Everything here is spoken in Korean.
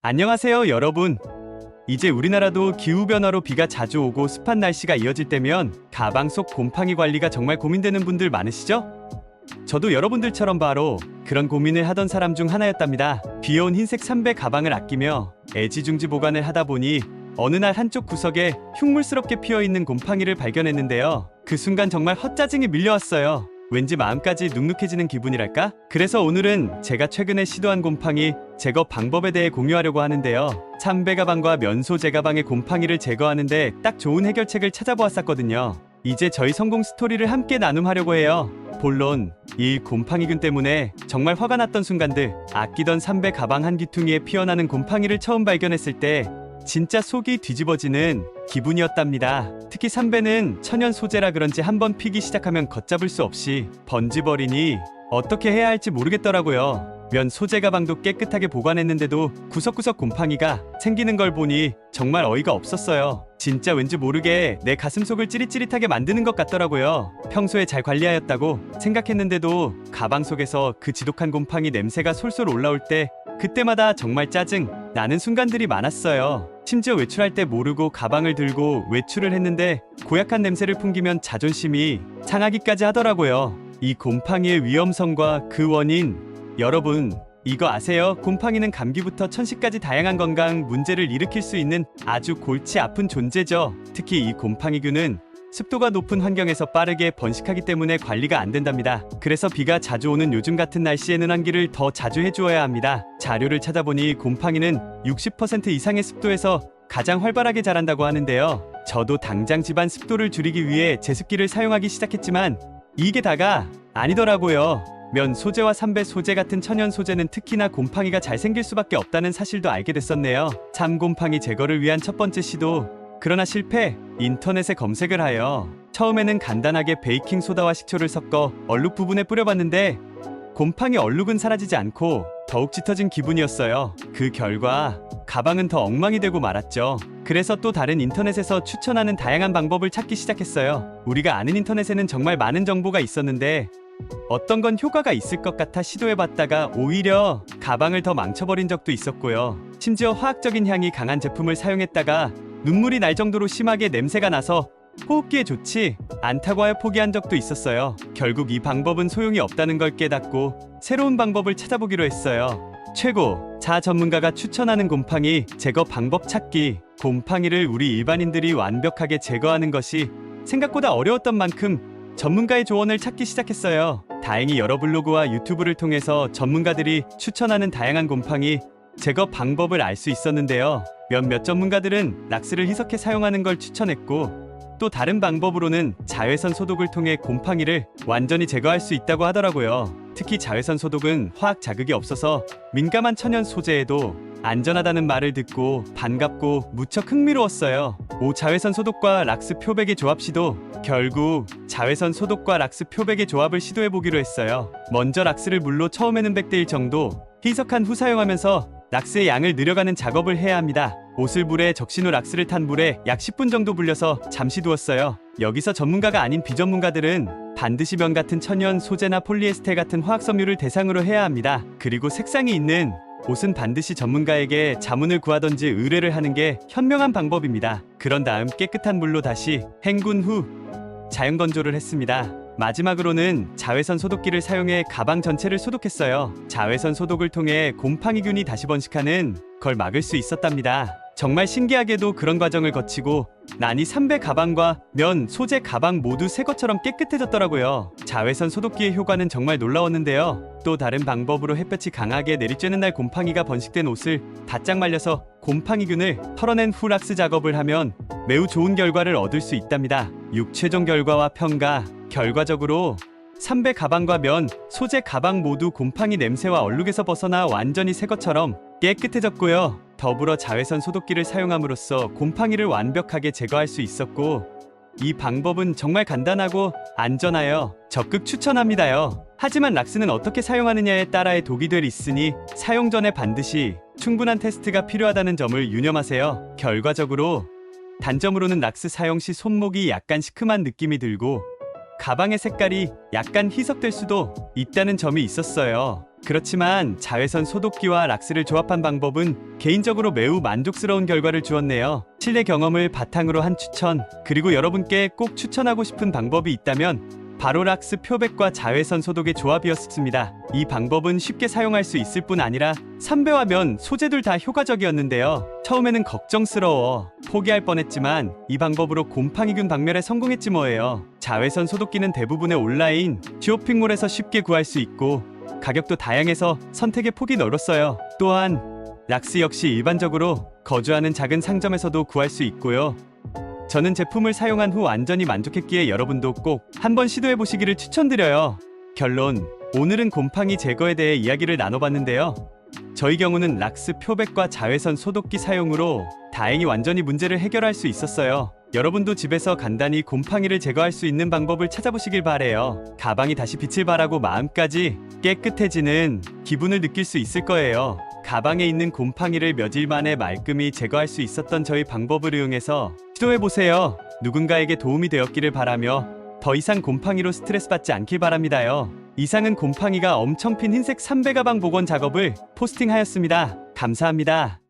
안녕하세요, 여러분. 이제 우리나라도 기후변화로 비가 자주 오고 습한 날씨가 이어질 때면 가방 속 곰팡이 관리가 정말 고민되는 분들 많으시죠? 저도 여러분들처럼 바로 그런 고민을 하던 사람 중 하나였답니다. 귀여운 흰색 삼배 가방을 아끼며 애지중지 보관을 하다 보니 어느 날 한쪽 구석에 흉물스럽게 피어 있는 곰팡이를 발견했는데요. 그 순간 정말 헛짜증이 밀려왔어요. 왠지 마음까지 눅눅해지는 기분이랄까? 그래서 오늘은 제가 최근에 시도한 곰팡이 제거 방법에 대해 공유하려고 하는데요. 참배 가방과 면소재 가방의 곰팡이를 제거하는데 딱 좋은 해결책을 찾아보았었거든요. 이제 저희 성공 스토리를 함께 나눔하려고 해요. 본론 이 곰팡이균 때문에 정말 화가 났던 순간들 아끼던 삼배 가방 한 귀퉁이에 피어나는 곰팡이를 처음 발견했을 때 진짜 속이 뒤집어지는 기분이었답니다. 특히 삼배는 천연 소재라 그런지 한번 피기 시작하면 걷잡을 수 없이 번지버리니 어떻게 해야 할지 모르겠더라고요. 면 소재 가방도 깨끗하게 보관했는데도 구석구석 곰팡이가 생기는 걸 보니 정말 어이가 없었어요. 진짜 왠지 모르게 내 가슴속을 찌릿찌릿하게 만드는 것 같더라고요. 평소에 잘 관리하였다고 생각했는데도 가방 속에서 그 지독한 곰팡이 냄새가 솔솔 올라올 때 그때마다 정말 짜증 나는 순간들이 많았어요. 심지어 외출할 때 모르고 가방을 들고 외출을 했는데 고약한 냄새를 풍기면 자존심이 상하기까지 하더라고요. 이 곰팡이의 위험성과 그 원인 여러분 이거 아세요? 곰팡이는 감기부터 천식까지 다양한 건강 문제를 일으킬 수 있는 아주 골치 아픈 존재죠. 특히 이 곰팡이균은 습도가 높은 환경에서 빠르게 번식하기 때문에 관리가 안 된답니다. 그래서 비가 자주 오는 요즘 같은 날씨에는 환기를 더 자주 해주어야 합니다. 자료를 찾아보니 곰팡이는 60% 이상의 습도에서 가장 활발하게 자란다고 하는데요. 저도 당장 집안 습도를 줄이기 위해 제습기를 사용하기 시작했지만 이게 다가 아니더라고요. 면 소재와 삼배 소재 같은 천연 소재는 특히나 곰팡이가 잘 생길 수밖에 없다는 사실도 알게 됐었네요. 참 곰팡이 제거를 위한 첫 번째 시도. 그러나 실패. 인터넷에 검색을 하여 처음에는 간단하게 베이킹 소다와 식초를 섞어 얼룩 부분에 뿌려봤는데 곰팡이 얼룩은 사라지지 않고 더욱 짙어진 기분이었어요. 그 결과 가방은 더 엉망이 되고 말았죠. 그래서 또 다른 인터넷에서 추천하는 다양한 방법을 찾기 시작했어요. 우리가 아는 인터넷에는 정말 많은 정보가 있었는데 어떤 건 효과가 있을 것 같아 시도해봤다가 오히려 가방을 더 망쳐버린 적도 있었고요. 심지어 화학적인 향이 강한 제품을 사용했다가 눈물이 날 정도로 심하게 냄새가 나서 호흡기에 좋지 않다고 하여 포기한 적도 있었어요. 결국 이 방법은 소용이 없다는 걸 깨닫고 새로운 방법을 찾아보기로 했어요. 최고! 자 전문가가 추천하는 곰팡이 제거 방법 찾기. 곰팡이를 우리 일반인들이 완벽하게 제거하는 것이 생각보다 어려웠던 만큼 전문가의 조언을 찾기 시작했어요. 다행히 여러 블로그와 유튜브를 통해서 전문가들이 추천하는 다양한 곰팡이 제거 방법을 알 수 있었는데요. 몇몇 전문가들은 락스를 희석해 사용하는 걸 추천했고 또 다른 방법으로는 자외선 소독을 통해 곰팡이를 완전히 제거할 수 있다고 하더라고요. 특히 자외선 소독은 화학 자극이 없어서 민감한 천연 소재에도 안전하다는 말을 듣고 반갑고 무척 흥미로웠어요. 오 자외선 소독과 락스 표백의 조합 시도 결국 자외선 소독과 락스 표백의 조합을 시도해 보기로 했어요. 먼저 락스를 물로 처음에는 100대 1 정도 희석한 후 사용하면서 락스의 양을 늘려가는 작업을 해야 합니다. 옷을 물에 적신 후 락스를 탄 물에 약 10분 정도 불려서 잠시 두었어요. 여기서 전문가가 아닌 비전문가들은 반드시 면 같은 천연 소재나 폴리에스테 같은 화학 섬유를 대상으로 해야 합니다. 그리고 색상이 있는 옷은 반드시 전문가에게 자문을 구하던지 의뢰를 하는 게 현명한 방법입니다. 그런 다음 깨끗한 물로 다시 헹군 후 자연 건조를 했습니다. 마지막으로는 자외선 소독기를 사용해 가방 전체를 소독했어요. 자외선 소독을 통해 곰팡이균이 다시 번식하는 걸 막을 수 있었답니다. 정말 신기하게도 그런 과정을 거치고 난이 삼배 가방과 면 소재 가방 모두 새 것처럼 깨끗해졌더라고요. 자외선 소독기의 효과는 정말 놀라웠는데요. 또 다른 방법으로 햇볕이 강하게 내리쬐는 날 곰팡이가 번식된 옷을 바짝 말려서 곰팡이균을 털어낸 후 락스 작업을 하면 매우 좋은 결과를 얻을 수 있답니다. 육최종 결과와 평가 결과적으로 삼배 가방과 면, 소재 가방 모두 곰팡이 냄새와 얼룩에서 벗어나 완전히 새 것처럼 깨끗해졌고요. 더불어 자외선 소독기를 사용함으로써 곰팡이를 완벽하게 제거할 수 있었고 이 방법은 정말 간단하고 안전하여 적극 추천합니다요. 하지만 락스는 어떻게 사용하느냐에 따라의 독이 될 있으니 사용 전에 반드시 충분한 테스트가 필요하다는 점을 유념하세요. 결과적으로 단점으로는 락스 사용 시 손목이 약간 시큼한 느낌이 들고 가방의 색깔이 약간 희석될 수도 있다는 점이 있었어요. 그렇지만 자외선 소독기와 락스를 조합한 방법은 개인적으로 매우 만족스러운 결과를 주었네요. 실내 경험을 바탕으로 한 추천, 그리고 여러분께 꼭 추천하고 싶은 방법이 있다면 바로 락스 표백과 자외선 소독의 조합이었습니다. 이 방법은 쉽게 사용할 수 있을 뿐 아니라 삼배화면 소재들 다 효과적이었는데요. 처음에는 걱정스러워 포기할 뻔했지만 이 방법으로 곰팡이균 박멸에 성공했지 뭐예요. 자외선 소독기는 대부분의 온라인 쇼핑몰에서 쉽게 구할 수 있고 가격도 다양해서 선택의 폭이 넓었어요. 또한 락스 역시 일반적으로 거주하는 작은 상점에서도 구할 수 있고요. 저는 제품을 사용한 후 완전히 만족했기에 여러분도 꼭 한번 시도해 보시기를 추천드려요. 결론 오늘은 곰팡이 제거에 대해 이야기를 나눠봤는데요. 저희 경우는 락스 표백과 자외선 소독기 사용으로 다행히 완전히 문제를 해결할 수 있었어요. 여러분도 집에서 간단히 곰팡이를 제거할 수 있는 방법을 찾아보시길 바래요. 가방이 다시 빛을 발하고 마음까지 깨끗해지는 기분을 느낄 수 있을 거예요. 가방에 있는 곰팡이를 며칠 만에 말끔히 제거할 수 있었던 저희 방법을 이용해서 시도해 보세요. 누군가에게 도움이 되었기를 바라며 더 이상 곰팡이로 스트레스 받지 않길 바랍니다요. 이상은 곰팡이가 엄청 핀 흰색 3배 가방 복원 작업을 포스팅하였습니다. 감사합니다.